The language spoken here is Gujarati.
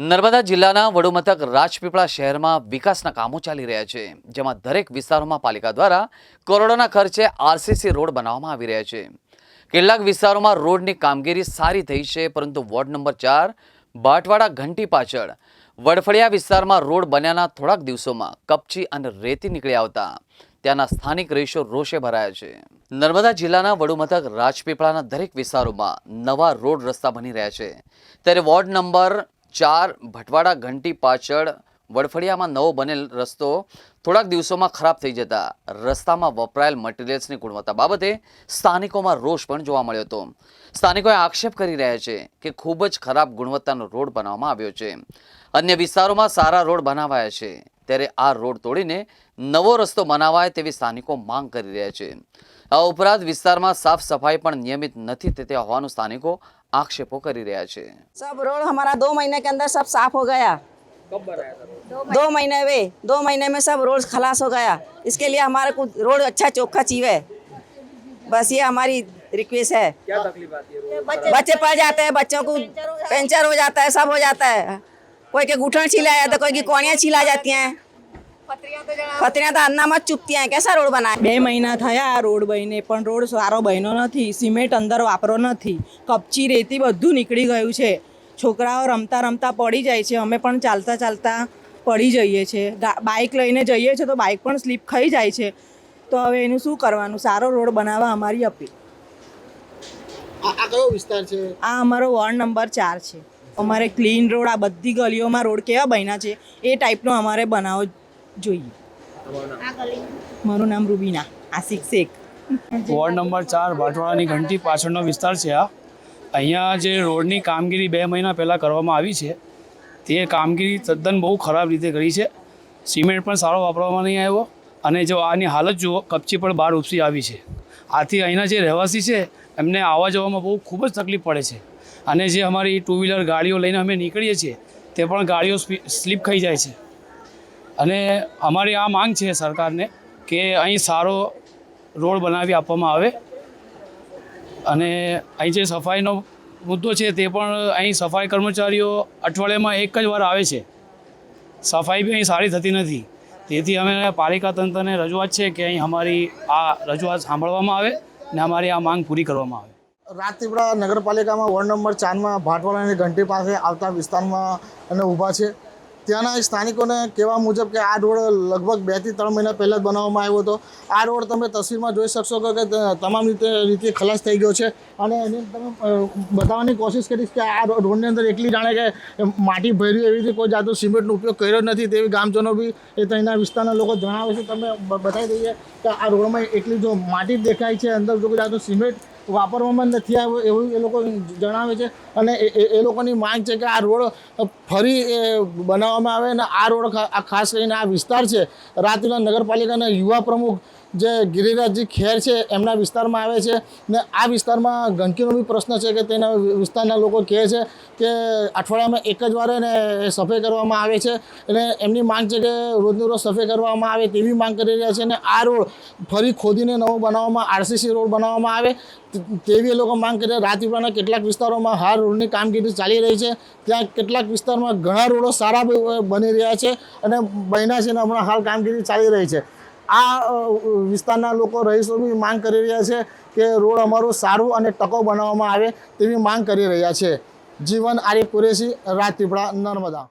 નર્મદા જિલ્લાના વડુમથક રાજપીપળા શહેરમાં વિકાસના કામો ચાલી રહ્યા છે, જેમાં દરેક વિસ્તારોમાં પાલિકા દ્વારા કરોડોના ખર્ચે આરસીસી રોડ બનાવવામાં આવી રહ્યા છે. કેટલાક વિસ્તારોમાં રોડની કામગીરી સારી થઈ છે, પરંતુ વોર્ડ નંબર ચાર, બાટવાડા, ઘંટી પાછળ, વડફળિયા વિસ્તારમાં રોડ બન્યાના થોડાક દિવસોમાં કપચી અને રેતી નીકળી આવતા ત્યાંના સ્થાનિક રહીશો રોષે ભરાયા છે. નર્મદા જિલ્લાના વડુમથક રાજપીપળાના દરેક વિસ્તારોમાં નવા રોડ રસ્તા બની રહ્યા છે. ત્યારે વોર્ડ નંબર ચાર ભટવાડા ઘંટી પાછળ વડફળિયામાં નવો બનેલ રસ્તો થોડાક દિવસોમાં ખરાબ થઈ જતા રસ્તામાં વપરાયેલ મટીરિયલ્સની ગુણવત્તા બાબતે સ્થાનિકોમાં રોષ પણ જોવા મળ્યો હતો. સ્થાનિકોએ આક્ષેપ કરી રહ્યા છે કે ખૂબ જ ખરાબ ગુણવત્તાનો રોડ બનાવવામાં આવ્યો છે. અન્ય વિસ્તારોમાં સારા રોડ બનાવાયા છે. ત્યારે આ રોડ તોડીને નવો રસ્તો બનાવાય તેવી સ્થાનિકો માંગ કરી રહ્યા છે. આ ઉપરાંત વિસ્તારમાં સાફ સફાઈ પણ નિયમિત નથી થતી હોવાનું સ્થાનિકો આક્ષેપો કરી રહ્યા છે सब रोड हमारा दो महीने के अंदर सब साफ हो गया दो महीने वे दो महीने में सब रोड खलास हो गया इसके लिए हमारे को रोड अच्छा चौखा चाहिए बस ये हमारी रिक्वेस्ट है क्या तकलीफ आती है रोड बच्चे पड़ जाते हैं बच्चों को पंचर हो जाता है सब हो जाता है कोई के घुटन छिला जाता है कोई की कोणियाँ छिला जाती हैं પતરિયા તો અન્નામાં ચૂપ ત્યાં કેસા રોડ બનાવે બે મહિના થયા આ રોડ બહીને પણ રોડ સારો બહેનો નથી સિમેન્ટ અંદર વાપરો નથી. કપચી રેતી બધું નીકળી ગયું છે. છોકરાઓ રમતા રમતા પડી જાય છે. અમે પણ ચાલતા ચાલતા પડી જઈએ છીએ બાઇક લઈને જઈએ છીએ તો બાઇક પણ સ્લીપ ખાઈ જાય છે. તો હવે એનું શું કરવાનું? સારો રોડ બનાવવા અમારી અપીલ. આ છે? આ અમારો વોર્ડ નંબર ચાર છે. અમારે ક્લીન રોડ આ બધી ગલીઓમાં રોડ કેવા બન્યા છે? એ ટાઈપનો અમારે બનાવો જોઈએ મારું નામ રૂબીના, આશિક શેખ. વોર્ડ નંબર ચાર ભાટવાડાની ઘંટી પાછળનો વિસ્તાર છે આ. અહીંયા જે રોડની કામગીરી બે મહિના પહેલાં કરવામાં આવી છે. તે કામગીરી તદ્દન બહુ ખરાબ રીતે કરી છે. સિમેન્ટ પણ સારો વાપરવામાં નહીં આવ્યો અને જો આની હાલત જુઓ, કપચી પણ બહાર ઉપસી આવી છે. આથી અહીંના જે રહેવાસી છે, એમને આવવા જવામાં બહુ ખૂબ જ તકલીફ પડે છે. અને જે અમારી ટુ વ્હીલર ગાડીઓ લઈને અમે નીકળીએ છીએ, તે પણ ગાડીઓ સ્લીપ ખાઈ જાય છે. અને અમારી આ માંગ છે સરકારને કે અહીં સારો રોડ બનાવી આપવામાં આવે. અને અહીં જે સફાઈનો મુદ્દો છે તે પણ અહીં સફાઈ કર્મચારીઓ અઠવાડિયામાં એક જ વાર આવે છે. સફાઈ બી અહીં સારી થતી નથી. તેથી અમે પાલિકા તંત્રને રજૂઆત છે કે અહીં અમારી આ રજૂઆત સાંભળવામાં આવે ને અમારી આ માંગ પૂરી કરવામાં આવે. રાજપીપળા નગરપાલિકામાં વોર્ડ નંબર ચારમાં ભાટવાડાની ઘંટી પાસે આવતા વિસ્તારમાં અને ઊભા છે. ત્યાંના સ્થાનિકોને કહેવા મુજબ કે આ રોડ લગભગ બેથી ત્રણ મહિના પહેલાં જ બનાવવામાં આવ્યો હતો. આ રોડ તમે તસવીરમાં જોઈ શકશો કે તમામ રીતે રીતે ખલાસ થઈ ગયો છે અને એની તમે બતાવવાની કોશિશ કરીશ કે આ રોડની અંદર એટલી જાણે કે માટી ભર્યું એવી રીતે કોઈ જાતનો સિમેન્ટનો ઉપયોગ કર્યો નથી તેવી ગામજનો બી એ ત્યાંના વિસ્તારના લોકો જણાવે છે. તમે બતાવી દઈએ કે આ રોડમાં એટલી જો માટી દેખાય છે, અંદર જો કોઈ જાતનું સિમેન્ટ વાપરવામાં નથી આવ્યો એવું એ લોકો જણાવે છે. અને એ- લોકોની માંગ છે કે આ રોડ ફરી બનાવવામાં આવે અને આ રોડ આ ખાસ કરીને આ વિસ્તાર છે. રાજપીપળા નગરપાલિકાના યુવા પ્રમુખ જે ગિરિરાજજી ખેર છે, એમના વિસ્તારમાં આવે છે. ને આ વિસ્તારમાં ગંદકીનો બી પ્રશ્ન છે કે તેના વિસ્તારના લોકો કહે છે કે અઠવાડિયામાં એક જ વાર એને સફાઈ કરવામાં આવે છે. અને એમની માંગ છે કે રોજનું રોજ સફાઈ કરવામાં આવે તેવી માંગ કરી રહ્યા છે. અને આ રોડ ફરી ખોદીને નવો બનાવવામાં, આરસીસી રોડ બનાવવામાં આવે. તેવી એ લોકો માંગ કરી રાજપીપળાના કેટલાક વિસ્તારોમાં હાલ રોડની કામગીરી ચાલી રહી છે. ત્યાં કેટલાક વિસ્તારમાં ઘણા રોડો સારા બની રહ્યા છે અને બન્યા છે હમણાં હાલ કામગીરી ચાલી રહી છે. આ વિસ્તારના લોકો રહીશો બી માંગ કરી રહ્યા છે કે રોડ અમારું સારું અને ટકો બનાવવામાં આવે તેવી માંગ કરી રહ્યા છે. જીવન આર્ય કુરેશી રાજપીપળા નર્મદા.